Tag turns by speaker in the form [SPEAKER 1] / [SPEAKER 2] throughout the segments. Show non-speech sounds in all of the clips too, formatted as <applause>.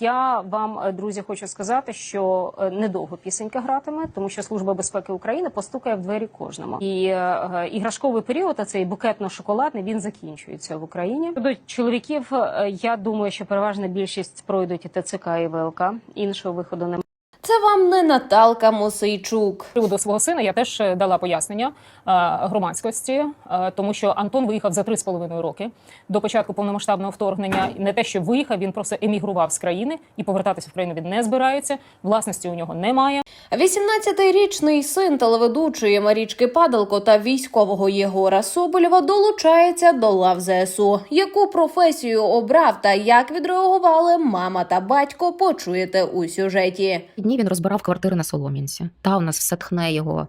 [SPEAKER 1] Я вам, е, друзі, хочу сказати, що е, недовго пісенька гратиме, тому що служба безпеки України постукає в двері кожному. І е, іграшковий період, а цей букетно-шоколадний, він закінчується в Україні. До чоловіків я думаю, що переважна більшість пройдуть і ТЦК і ВЛК. Іншого виходу немає.
[SPEAKER 2] Це вам не Наталка Мосейчук.
[SPEAKER 3] Приводу свого сина я теж е, дала пояснення е, громадськості, е, тому що Антон виїхав за три з половиною роки до початку повномасштабного вторгнення. Не те, що виїхав, він просто емігрував з країни і повертатися в країну він не збирається. Власності у нього немає.
[SPEAKER 2] 18-річний син телеведучої Марічки Падалко та військового Єгора Соболєва долучається до лав ЗСУ. Яку професію обрав та як відреагували мама та батько, почуєте у сюжеті.
[SPEAKER 4] Дні він розбирав квартири на Солом'янці. Та у нас все тхне його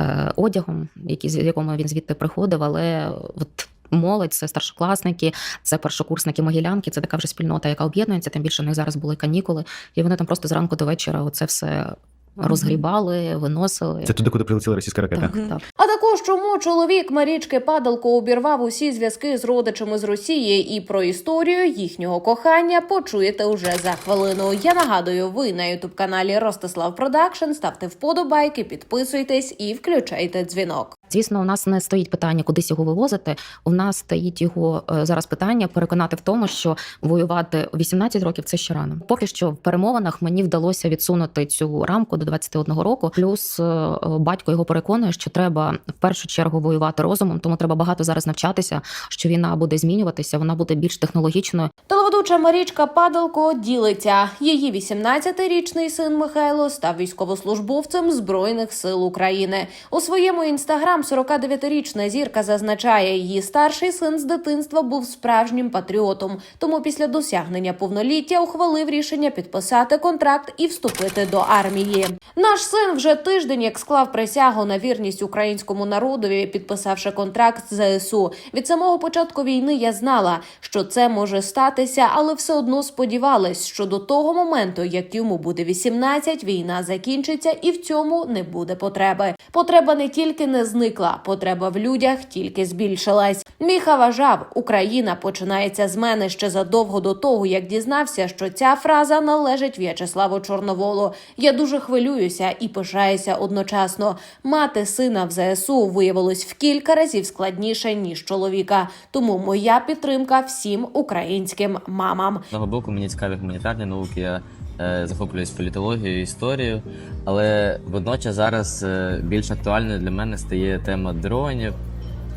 [SPEAKER 4] е, одягом, який, з якому він звідти приходив, але от. Молодь, це старшокласники, це першокурсники Могилянки. Це така вже спільнота, яка об'єднується. Тим більше у них зараз були канікули, і вони там просто зранку до вечора оце все розгрібали, виносили.
[SPEAKER 5] Це туди, куди прилетіла російська ракета.
[SPEAKER 4] так, так.
[SPEAKER 2] А також чому чоловік Марічки Падалко обірвав усі зв'язки з родичами з Росії і про історію їхнього кохання почуєте уже за хвилину. Я нагадую, ви на ютуб каналі Ростислав Продакшн. Ставте вподобайки, підписуйтесь і включайте дзвінок.
[SPEAKER 4] Звісно, у нас не стоїть питання кудись його вивозити. У нас стоїть його е, зараз питання переконати в тому, що воювати у 18 років це ще рано. Поки що в перемовинах мені вдалося відсунути цю рамку до 21 року. Плюс е, батько його переконує, що треба в першу чергу воювати розумом, тому треба багато зараз навчатися, що війна буде змінюватися, вона буде більш технологічною.
[SPEAKER 2] Телеведуча Марічка Падалко ділиться. Її 18-річний син Михайло став військовослужбовцем Збройних сил України. У своєму інстаграм 49-річна зірка зазначає, її старший син з дитинства був справжнім патріотом. Тому після досягнення повноліття ухвалив рішення підписати контракт і вступити до армії. Наш син вже тиждень як склав присягу на вірність українському народові, підписавши контракт з ЗСУ. Від самого початку війни я знала, що це може статися, але все одно сподівалась, що до того моменту, як йому буде 18, війна закінчиться, і в цьому не буде потреби. Потреба не тільки не зникла, потреба в людях тільки збільшилась. Міха вважав, Україна починається з мене ще задовго до того, як дізнався, що ця фраза належить В'ячеславу Чорноволу. Я дуже хвилююся і пишаюся одночасно. Мати сина в ЗСУ виявилось в кілька разів складніше ніж чоловіка. Тому моя підтримка всім українським мамам.
[SPEAKER 6] З одного боку мені цікаві гуманітарні науки, я е, захоплююсь політологією, історією, але водночас зараз е, більш актуальною для мене стає тема дронів,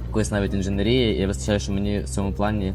[SPEAKER 6] якоїсь навіть інженерії. І я вистачаю, що мені в цьому плані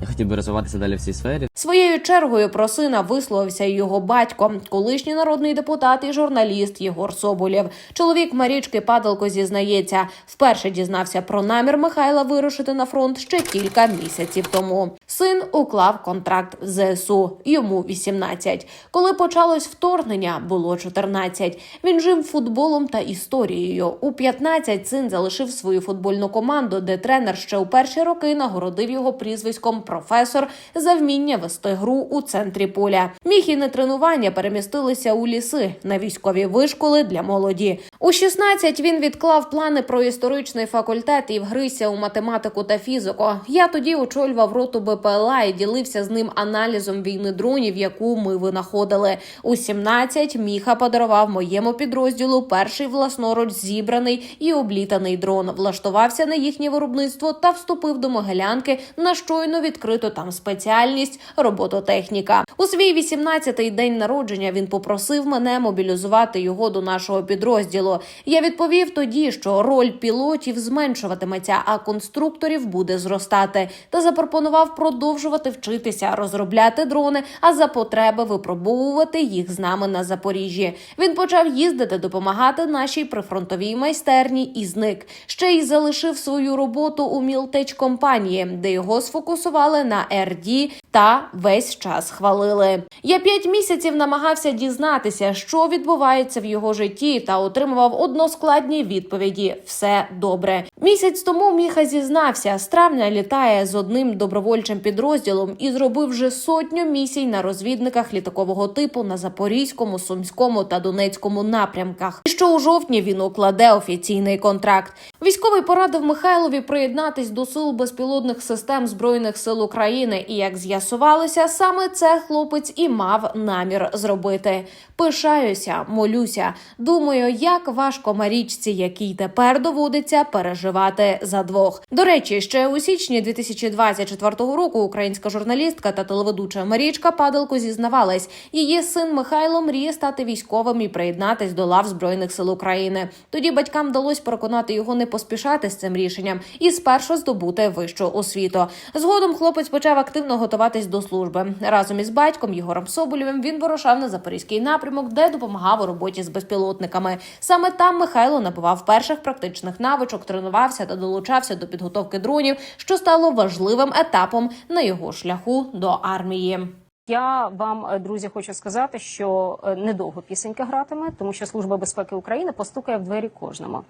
[SPEAKER 6] я хотів би розвиватися далі в цій сфері.
[SPEAKER 2] Своєю чергою про сина висловився й його батько, колишній народний депутат і журналіст Єгор Соболєв. Чоловік Марічки Падалко зізнається, вперше дізнався про намір Михайла вирушити на фронт ще кілька місяців тому. Син уклав контракт в ЗСУ. Йому 18. Коли почалось вторгнення, було 14. Він жив футболом та історією. У 15 син залишив свою футбольну команду, де тренер ще у перші роки нагородив його прізвиськом професор за вміння вести гру у центрі поля. Міхіни тренування перемістилися у ліси на військові вишколи для молоді. У 16 він відклав плани про історичний факультет і вгрився у математику та фізику. Я тоді очолював роту БПЛА і ділився з ним аналізом війни дронів, яку ми винаходили. У 17 Міха подарував моєму підрозділу перший власноруч зібраний і облітаний дрон. Влаштувався на їхнє виробництво та вступив до Могилянки на щойно відкриту там спеціальність робототехніка. У свій 18-й день народження він попросив мене мобілізувати його до нашого підрозділу. Я відповів тоді, що роль пілотів зменшуватиметься, а конструкторів буде зростати, та запропонував продовжувати вчитися, розробляти дрони, а за потреби випробовувати їх з нами на Запоріжжі. Він почав їздити допомагати нашій прифронтовій майстерні і зник. Ще й залишив свою роботу у Мілтеч компанії, де його сфокусували на РД та весь час хвалили. Я п'ять місяців намагався дізнатися, що відбувається в його житті, та отримував односкладні відповіді: все добре. Місяць тому Міха зізнався, з травня літає з одним добровольчим підрозділом і зробив вже сотню місій на розвідниках літакового типу на Запорізькому, Сумському та Донецькому напрямках. І що у жовтні він укладе офіційний контракт. Військовий порадив Михайлові приєднатись до сил безпілотних систем збройних сил сил України. І як з'ясувалося, саме це хлопець і мав намір зробити. Пишаюся, молюся. Думаю, як важко Марічці, якій тепер доводиться переживати за двох. До речі, ще у січні 2024 року українська журналістка та телеведуча Марічка Падалко зізнавалась, її син Михайло мріє стати військовим і приєднатись до лав збройних сил України. Тоді батькам вдалося переконати його не поспішати з цим рішенням і спершу здобути вищу освіту. Згодом хлопець почав активно готуватись до служби. Разом із батьком Єгором Соболєвим він вирушав на запорізький напрямок, де допомагав у роботі з безпілотниками. Саме там Михайло набував перших практичних навичок, тренувався та долучався до підготовки дронів, що стало важливим етапом на його шляху до армії.
[SPEAKER 1] Я вам, е, друзі, хочу сказати, що е, недовго пісенька гратиме, тому що Служба безпеки України постукає в двері кожному.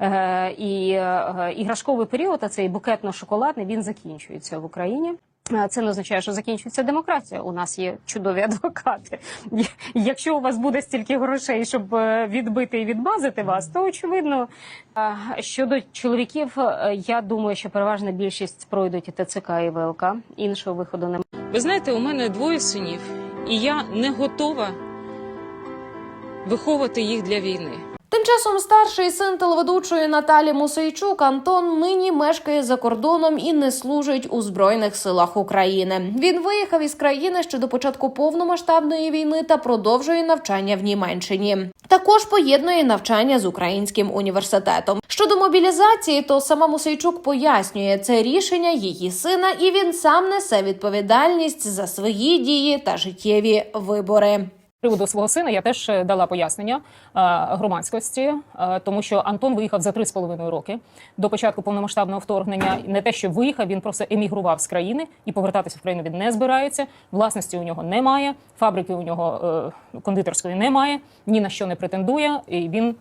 [SPEAKER 1] Е, і іграшковий період, а цей букетно-шоколадний, він закінчується в Україні. Е, Це не означає, що закінчується демократія. У нас є чудові <laughs> адвокати. Якщо у вас буде стільки грошей, щоб е, відбити і відмазати вас, то очевидно. Е, Щодо чоловіків, я думаю, що переважна більшість пройдуть і ТЦК і ВЛК. Іншого виходу немає.
[SPEAKER 5] Ви знаєте, у мене двоє синів, і я не готова виховувати їх для війни.
[SPEAKER 2] Тим часом старший син телеведучої Наталі Мусейчук Антон нині мешкає за кордоном і не служить у збройних силах України. Він виїхав із країни ще до початку повномасштабної війни та продовжує навчання в Німеччині. Також поєднує навчання з українським університетом. Щодо мобілізації, то сама Мусейчук пояснює це рішення її сина, і він сам несе відповідальність за свої дії та життєві вибори.
[SPEAKER 3] Приводу свого сина я теж е, дала пояснення е, громадськості, е, тому що Антон виїхав за три з половиною роки до початку повномасштабного вторгнення. Не те, що виїхав, він просто емігрував з країни і повертатися в країну він не збирається. Власності у нього немає, фабрики у нього кондитерської немає, ні на що не претендує. І він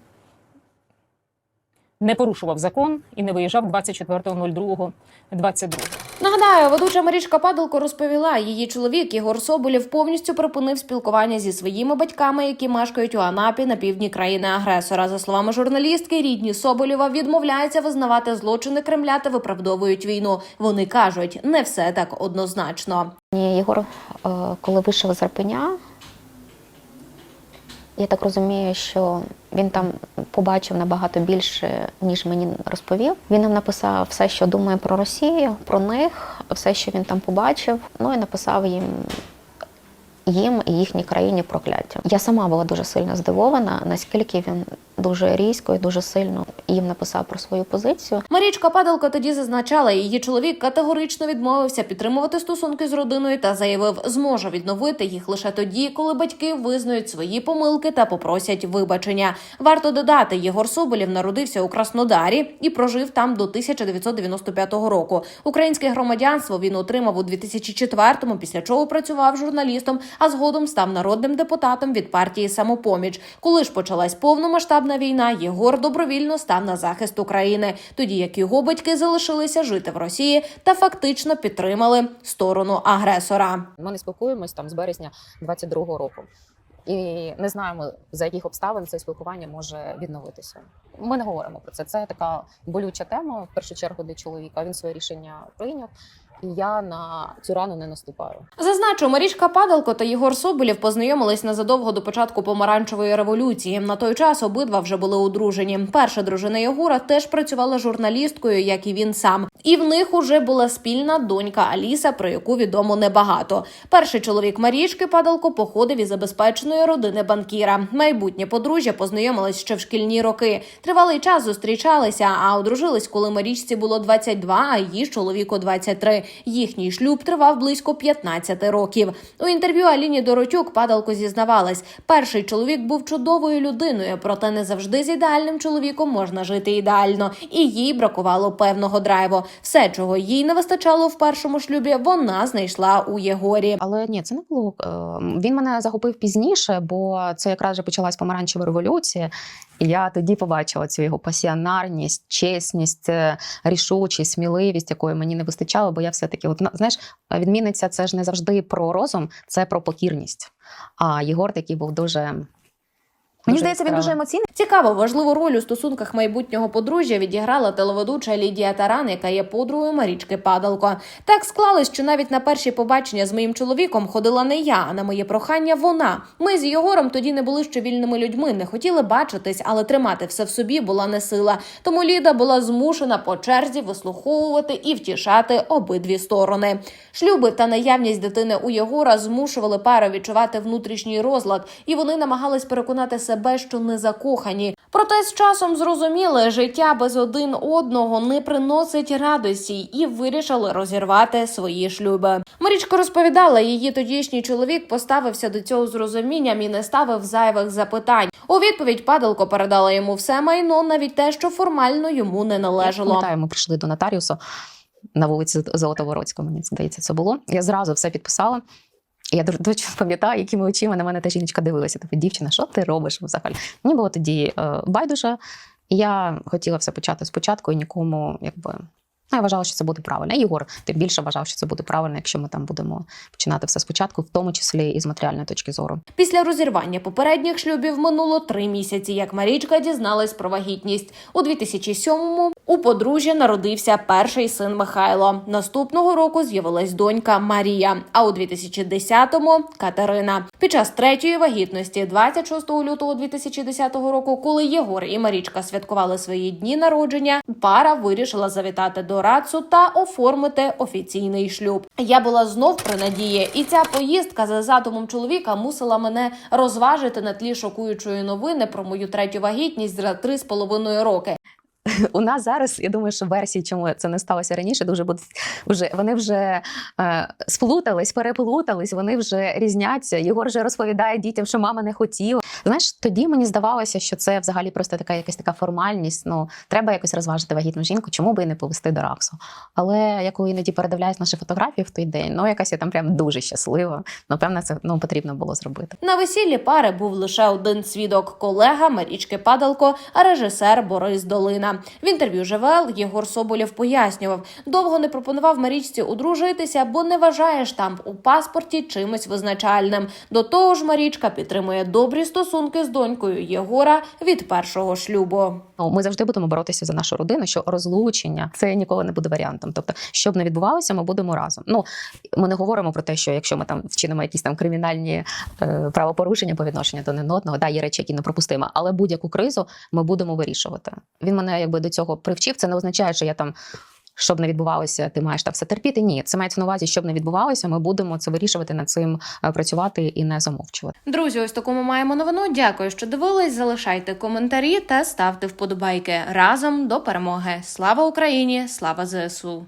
[SPEAKER 3] не порушував закон і не виїжджав 24.02.22.
[SPEAKER 2] Нагадаю, ведуча Марічка Падалко розповіла, її чоловік Ігор Соболєв повністю припинив спілкування зі своїми батьками, які мешкають у Анапі на півдні країни-агресора. За словами журналістки, рідні Соболєва відмовляються визнавати злочини Кремля та виправдовують війну. Вони кажуть, не все так однозначно.
[SPEAKER 4] Ні, Єгор, е, коли вийшов з Арпеня, я так розумію, що він там побачив набагато більше, ніж мені розповів. Він нам написав все, що думає про Росію, про них, все, що він там побачив. Ну і написав їм. Їм і їхній країні прокляття. Я сама була дуже сильно здивована, наскільки він дуже різко і дуже сильно їм написав про свою позицію.
[SPEAKER 2] Марічка Падалко тоді зазначала, її чоловік категорично відмовився підтримувати стосунки з родиною та заявив, зможе відновити їх лише тоді, коли батьки визнають свої помилки та попросять вибачення. Варто додати, Єгор Соболєв народився у Краснодарі і прожив там до 1995 року. Українське громадянство він отримав у 2004-му, після чого працював журналістом, а згодом став народним депутатом від партії Самопоміч. Коли ж почалась повномасштабна війна, Єгор добровільно став на захист України, тоді як його батьки залишилися жити в Росії та фактично підтримали сторону агресора.
[SPEAKER 7] Ми не спілкуємось там з березня 22-го року. І не знаємо, за яких обставин це спілкування може відновитися. Ми не говоримо про це. Це така болюча тема, в першу чергу для чоловіка. Він своє рішення прийняв, я на цю рану не наступаю.
[SPEAKER 2] Зазначу, Марічка Падалко та Єгор Соболєв познайомились незадовго до початку помаранчевої революції. На той час обидва вже були одружені. Перша дружина Єгора теж працювала журналісткою, як і він сам. І в них уже була спільна донька Аліса, про яку відомо небагато. Перший чоловік Марічки Падалко походив із забезпеченої родини банкіра. Майбутнє подружжя познайомились ще в шкільні роки. Тривалий час зустрічалися, а одружились, коли Марічці було 22, а її чоловіку 23. Їхній шлюб тривав близько 15 років. У інтерв'ю Аліні Доротюк Падалко зізнавалась, перший чоловік був чудовою людиною, проте не завжди з ідеальним чоловіком можна жити ідеально, і їй бракувало певного драйву. Все, чого їй не вистачало в першому шлюбі, вона знайшла у Єгорі.
[SPEAKER 8] Але ні, це не було. е, Він мене захопив пізніше, бо це якраз вже почалась помаранчева революція. І я тоді побачила цю його пасіонарність, чесність, е, рішучість, сміливість, якої мені не вистачало, бо я все-таки, от, на- знаєш, відмінниця це ж не завжди про розум, це про покірність. А Єгор такий був дуже Мені здається, він дуже емоційний.
[SPEAKER 2] Цікаво, важливу роль у стосунках майбутнього подружжя відіграла телеведуча Лідія Таран, яка є подругою Марічки Падалко. Так склалось, що навіть на перші побачення з моїм чоловіком ходила не я, а на моє прохання вона. Ми з Єгором тоді не були ще вільними людьми, не хотіли бачитись, але тримати все в собі була не сила. Тому Ліда була змушена по черзі вислуховувати і втішати обидві сторони. Шлюби та наявність дитини у Єгора змушували пару відчувати внутрішній розлад, і вони намагались переконати себе, що не закохані. Проте з часом зрозуміли, життя без один одного не приносить радості, і вирішили розірвати свої шлюби. Марічка розповідала, її тодішній чоловік поставився до цього з розумінням і не ставив зайвих запитань. У відповідь падалко передала йому все майно, навіть те, що формально йому не
[SPEAKER 8] Я
[SPEAKER 2] належало.
[SPEAKER 8] пам'ятаю, ми прийшли до нотаріуса на вулиці Золотовородська, мені здається, це було. Я зразу все підписала. Я дуже пам'ятаю, якими очима на мене та жіночка дивилася. Тобто, дівчина, що ти робиш взагалі? Мені було тоді е, байдуже. Я хотіла все почати спочатку і нікому, якби. Ну, я вважала, що це буде правильно. І Єгор тим більше вважав, що це буде правильно, якщо ми там будемо починати все спочатку, в тому числі і з матеріальної точки зору.
[SPEAKER 2] Після розірвання попередніх шлюбів минуло три місяці, як Марічка дізналась про вагітність. У 2007-му у подружжя народився перший син Михайло. Наступного року з'явилась донька Марія. А у 2010-му – Катерина. Під час третьої вагітності, 26 лютого 2010 року, коли Єгор і Марічка святкували свої дні народження, пара вирішила завітати до Рацу та оформити офіційний шлюб. Я була знов при надії, і ця поїздка за задумом чоловіка мусила мене розважити на тлі шокуючої новини про мою третю вагітність за три з половиною роки. <laughs>
[SPEAKER 8] У нас зараз, я думаю, що версії, чому це не сталося раніше, дуже будуть вже вони вже е, сплутались, переплутались, вони вже різняться. Єгор вже розповідає дітям, що мама не хотіла. Знаєш, тоді мені здавалося, що це взагалі просто така якась така формальність. Ну треба якось розважити вагітну жінку, чому би і не повести до раксу. Але я коли іноді передивляюсь наші фотографії в той день, ну якась я там прям дуже щаслива. Ну, певно, це ну потрібно було зробити.
[SPEAKER 2] На весіллі пари був лише один свідок колега Марічки Падалко, а режисер Борис Долина. В інтерв'ю ЖВЛ Єгор Соболєв пояснював, довго не пропонував Марічці одружитися, бо не вважає штамп у паспорті чимось визначальним. До того ж, Марічка підтримує добрі стосунки з донькою Єгора від першого шлюбу.
[SPEAKER 8] Ну, ми завжди будемо боротися за нашу родину, що розлучення це ніколи не буде варіантом. Тобто, щоб не відбувалося, ми будемо разом. Ну ми не говоримо про те, що якщо ми там вчинимо якісь там кримінальні е, правопорушення по відношенню до один одного, да, є речі, які непропустимо, але будь-яку кризу ми будемо вирішувати. Він мене якби до цього привчив. Це не означає, що я там. Щоб не відбувалося, ти маєш там все терпіти. Ні, це мається на увазі, щоб не відбувалося. Ми будемо це вирішувати над цим е, працювати і не замовчувати.
[SPEAKER 2] Друзі, ось таку ми маємо новину. Дякую, що дивились. Залишайте коментарі та ставте вподобайки разом до перемоги. Слава Україні! Слава ЗСУ!